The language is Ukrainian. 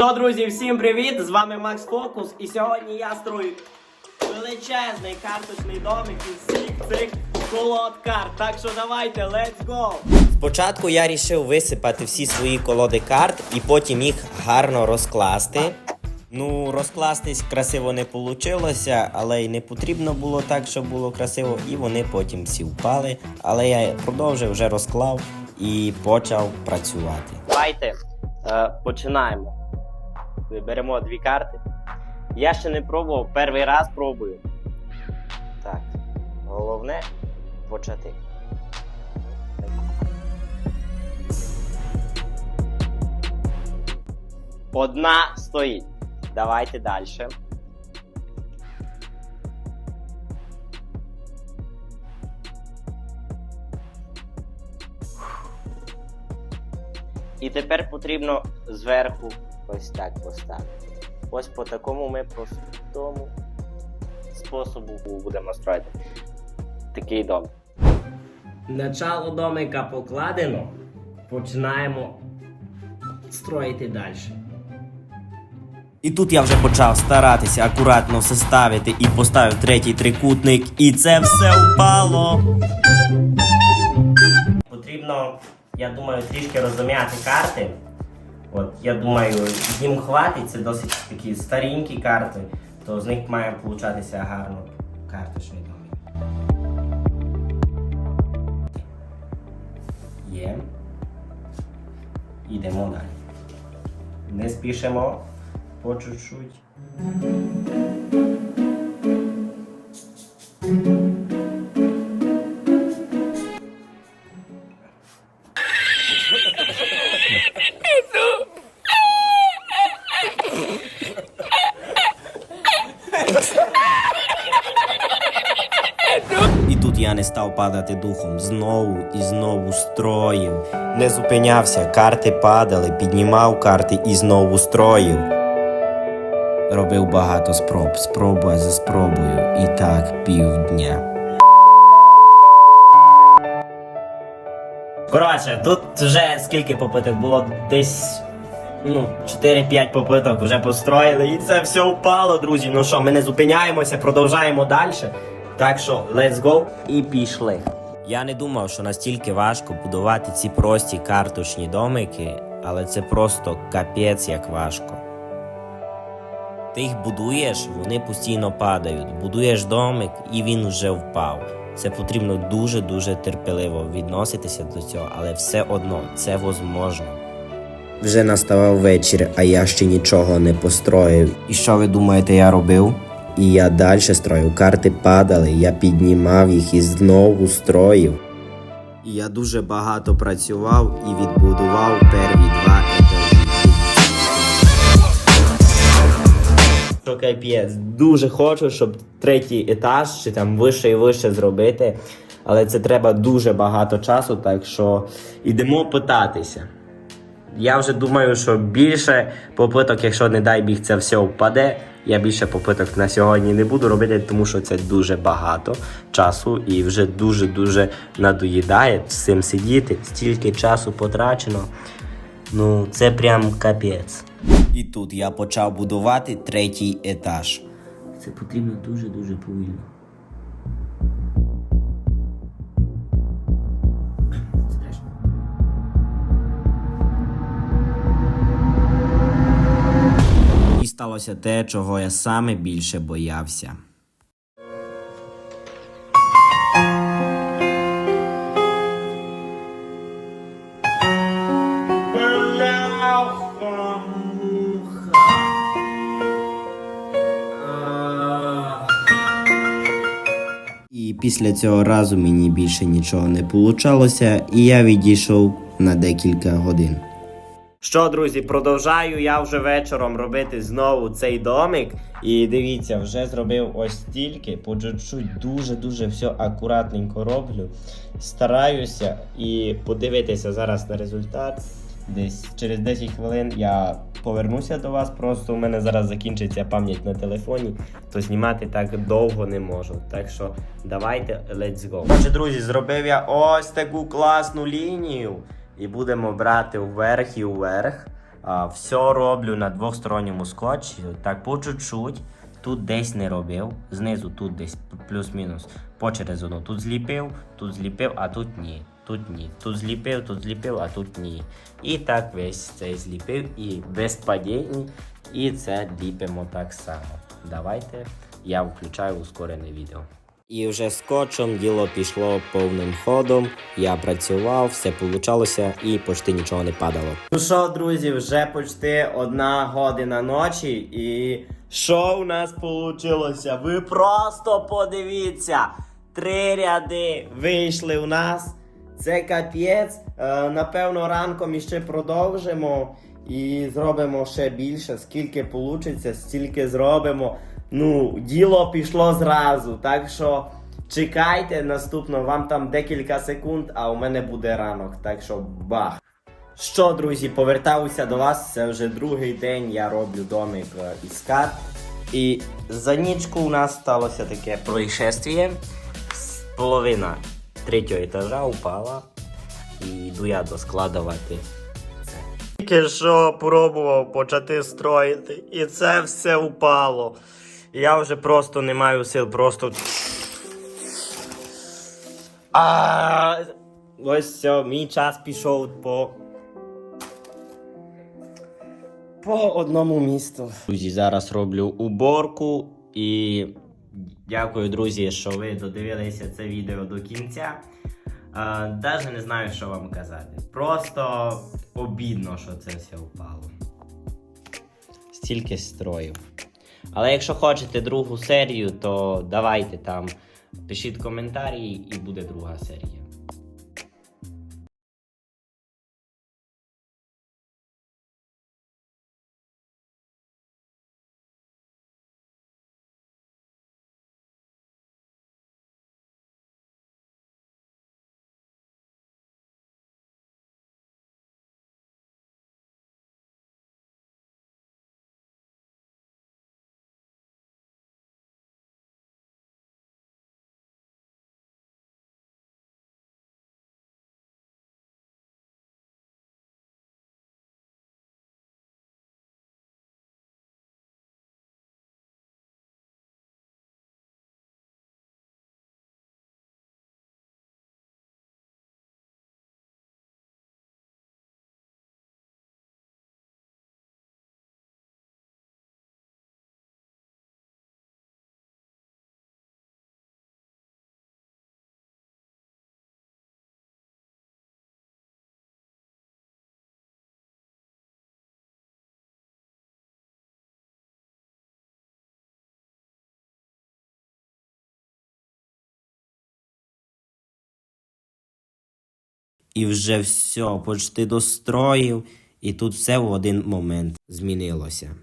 То, друзі, всім привіт! З вами Макс Фокус. І сьогодні я строю величезний карточний домик із всіх цих колод карт. Так що давайте, let's go! Спочатку я рішив висипати всі свої колоди карт і потім їх гарно розкласти. Ну, розкластись красиво не вийшло, але й не потрібно було так, щоб було красиво, і вони потім всі впали. Але я продовжив вже розклав і почав працювати. Давайте е, починаємо. Беремо дві карти. Я ще не пробував, перший раз пробую. Так, головне почати. Одна стоїть. Давайте далі. І тепер потрібно зверху ось так поставити. Ось по такому ми простому способу будемо строїти такий дом. Начало домика покладено. Починаємо строїти далі. І тут я вже почав старатися акуратно все ставити і поставив третій трикутник, і це все впало. Потрібно, я думаю, трішки розум'яти карти. От, я думаю, їм хватить, це досить такі старенькі карти, то з них має получатися гарно карточний думаю. Є. Йдемо далі. Не спішимо по чуть-чуть. Я не став падати духом. Знову і знову строїв. Не зупинявся, карти падали, піднімав карти і знову строїв. Робив багато спроб, спроба за спробою. І так півдня. Коротше, тут вже скільки попиток було десь. Ну, 4-5 попиток вже построїли, і це все впало, друзі. Ну що, ми не зупиняємося, продовжаємо далі. Так що, let's go і пішли. Я не думав, що настільки важко будувати ці прості карточні домики, але це просто капець як важко. Ти їх будуєш, вони постійно падають. Будуєш домик і він вже впав. Це потрібно дуже-дуже терпеливо відноситися до цього, але все одно це возможно. Вже наставав вечір, а я ще нічого не построїв. І що ви думаєте, я робив? І я далі строїв. Карти падали, я піднімав їх і знову строїв. Я дуже багато працював і відбудував перві два етажі. Що капець, дуже хочу, щоб третій етаж чи там вище і вище зробити. Але це треба дуже багато часу, так що йдемо питатися. Я вже думаю, що більше попиток, якщо не дай біг, це все впаде. Я більше попиток на сьогодні не буду робити, тому що це дуже багато часу і вже дуже-дуже надоїдає з цим сидіти. Стільки часу потрачено. Ну, це прям капець. І тут я почав будувати третій етаж. Це потрібно дуже-дуже повільно. Сталося те, чого я саме більше боявся. І після цього разу мені більше нічого не получалося, і я відійшов на декілька годин. Що, друзі, продовжаю я вже вечором робити знову цей домик. І дивіться, вже зробив ось стільки, по чуть-чуть дуже-дуже все акуратненько роблю. Стараюся і подивитися зараз на результат. Десь через 10 хвилин я повернуся до вас. Просто у мене зараз закінчиться пам'ять на телефоні, то знімати так довго не можу. Так що давайте let's go. Отже, друзі, зробив я ось таку класну лінію. І будемо брати вверх і вверх. Все роблю на двосторонньому скотчі, так по чуть-чуть. Тут десь не робив, знизу тут десь плюс-мінус по через одну. Тут зліпив, тут зліпив, а тут ні. Тут ні. Тут зліпив, тут зліпив, а тут ні. І так весь цей зліпив і без падінь. І це ліпимо так само. Давайте я включаю ускорене відео. І вже скотчем діло пішло повним ходом. Я працював, все получалося і почти нічого не падало. Ну що, друзі, вже почти одна година ночі, і що у нас вийшло? Ви просто подивіться! Три ряди вийшли у нас. Це капець. Е, напевно, ранком іще продовжимо і зробимо ще більше. Скільки вийде, стільки зробимо. Ну, діло пішло зразу. Так що чекайте наступно, вам там декілька секунд, а у мене буде ранок. Так що бах! Що, друзі, повертаюся до вас. Це вже другий день я роблю домик е, із карт. І за нічку у нас сталося таке происшествие. Половина третього етажа упала. І йду я доскладувати це. Тільки що пробував почати строїти, і це все упало. Я вже просто не маю сил, просто. А, ось все, мій час пішов по по одному місту. Друзі, зараз роблю уборку і дякую, друзі, що ви додивилися це відео до кінця. Даже не знаю, що вам казати. Просто обідно, що це все впало. Стільки строїв. Але якщо хочете другу серію, то давайте там пишіть коментарі і буде друга серія. І вже все, почти достроїв, і тут все в один момент змінилося.